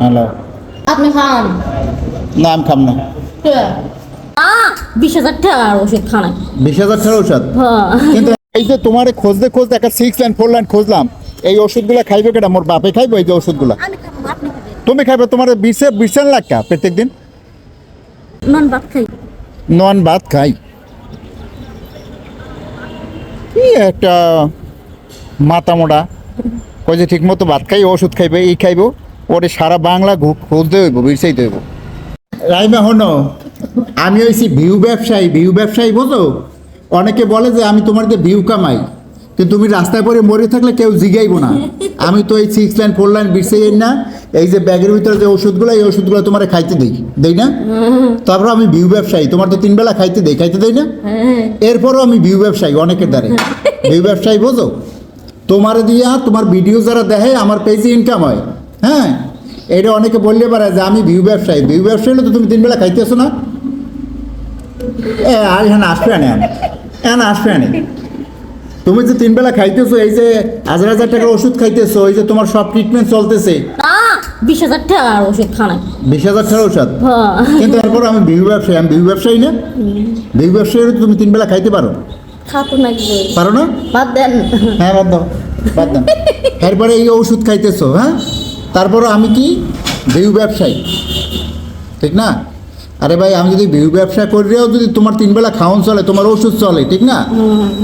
Hello. আপনি খান। না আমি খাম না। বিশ হাজার টাকার ওষুধ খান বিশ হাজার টাকার ঔষধ হ্যাঁ। কিন্তু এই যে তোমারে খুঁজতে খুঁজতে একটা সিক্স লাইন ফোর লাইন খুঁজলাম এই ওষুধগুলো খাইবে কেটা মোর বাপে খাইবে এই যে ওষুধগুলো। তুমি খাইবে তোমার বিশে বিশান লাখা প্রত্যেক দিন নন ভাত খাই। নন ভাত খাই। কি একটা মাথা মোটা কই যে ঠিক মতো ভাত খাই ওষুধ খাইবে এই খাইব ওরে সারা বাংলা ঘু- খুঁজতে হইব বিরসাইতে হইব। রাইমা হনো আমি হইছি ভিউ ব্যবসায়ী ভিউ ব্যবসায়ী বোঝো? অনেকে বলে যে আমি তোমার যে ভিউ কামাই কিন্তু তুমি রাস্তায় পরে মরে থাকলে কেউ জিগাইব না। আমি তো এই সিক্স লাইন ফোর লাইন বিরসাই না এই যে ব্যাগের ভিতরে যে ওষুধগুলো এই ওষুধগুলো তোমার খাইতে দেই দেই না? তারপর আমি ভিউ ব্যবসায়ী তোমার তো তিন বেলা খাইতে দেই খাইতে দেই না? এরপরও আমি ভিউ ব্যবসায়ী অনেকের দ্বারে। ভিউ ব্যবসায়ী বোঝো? তোমার দিয়া তোমার ভিডিও যারা দেখে আমার পেজে ইনকাম হয়। হ্যাঁ? এটা অনেকে বললে পারে যে আমি ভিউ ব্যবসায়ী। ভিউ ব্যবসায়ী হলে তো তুমি তিন বেলা খাইতেছো না। এ আর এখানে আসবে এখানে আসবে তুমি যে তিন বেলা খাইতেছো এই যে হাজার হাজার টাকার ওষুধ খাইতেছো এই যে তোমার সব ট্রিটমেন্ট চলতেছে। বিশ হাজার টাকার ওষুধ খান বিশ হাজার টাকার ওষুধ? হ্যাঁ। কিন্তু তারপর আমি ভিউ ব্যবসায়ী আমি ভিউ ব্যবসায়ী না। ভিউ ব্যবসায়ী তুমি তিন বেলা খাইতে পারো। খাতো পারো না? বাদ দেন। হ্যাঁ বাদ দাও বাদ দাও। এরপরে এই ওষুধ খাইতেছো হ্যাঁ? তারপরে আমি কি? ভিউ ব্যবসায়ী। ঠিক না? আরে ভাই আমি যদি ভিউ ব্যবসা করিও যদি তোমার তিন বেলা খাওয়ান চলে তোমার ওষুধ চলে ঠিক না?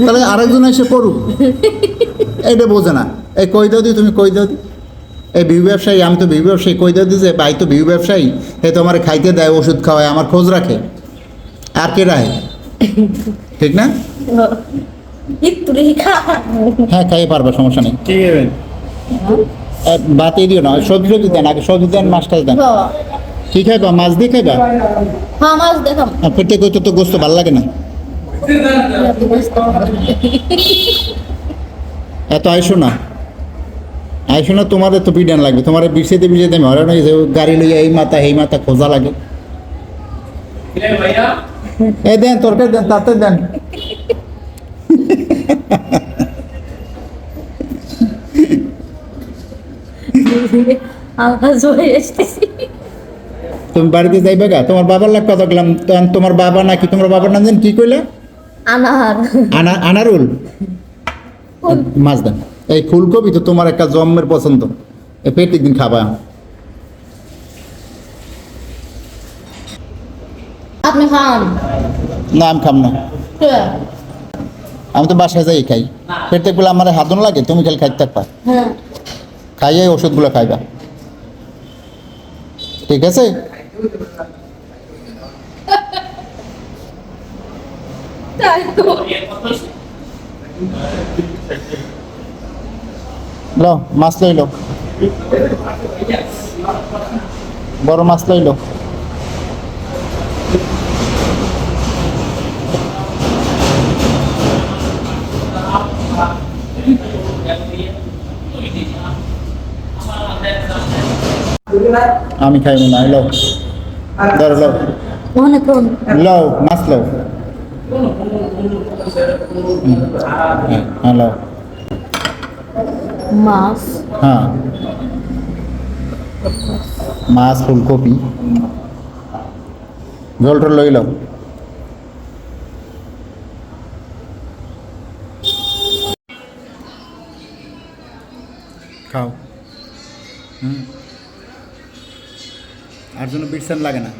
তাহলে আরেকজন এসে করুক। এটা বোঝে না। এই কই দাও দি তুমি কই দাও দি। এই ভিউ ব্যবসায়ী আমি তো ভিউ ব্যবসায়ী কই দাও দি যে ভাই তো ভিউ ব্যবসায়ী এ তো আমার খাইতে দেয় ওষুধ খাওয়ায় আমার খোঁজ রাখে। আর কে রাখে? ঠিক না? হ্যাঁ খাইয়ে পারবে সমস্যা নেই। কি খাবেন বাতিয়ে দিও না সবজি সবজি দেন আগে সবজি দেন মাছটা দেন। কি খাইবা মাছ দিয়ে খাইবা? হ্যাঁ মাছ দেখাম। পেটে কইতে তো গোস্ত ভালো লাগে না। এত আইসো না। আইসো না তোমার তো বিডান লাগবে। তোমার বিষেতে বিষেতে মরে না যে গাড়ি লইয়া এই মাথা এই মাথা খোঁজা লাগে। এই দেন তরকারি দেন তাতে দেন। তুমি বাড়িতে যাইবে গা? তোমার বাবার লাগ কথা গেলাম তোমার বাবা নাকি তোমার বাবার নাম জান কি কইলে? আনার আনা আনারুল? মাছ দেন। এই ফুলকপি তো তোমার একটা জন্মের পছন্দ। এ পেট একদিন খাবা। আপনি খান। না আমি খাম না। আমি তো বাসায় যাই খাই। পেটে পেলে আমার হাতন লাগে তুমি খালি খাইতে থাকবা। হ্যাঁ। খাইয়ে ওষুধগুলো খাইবা। ঠিক আছে? ল মাছ লইল। বড় মাছ লইল। আমি খাইব না লও। ধরো লও। লও মাছ লও। হ্যাঁ লও। মাছ। হ্যাঁ। মাছ ফুলকপি। জল টল লই লও। খাও। হুম? আর জন্য বিরসান লাগে না?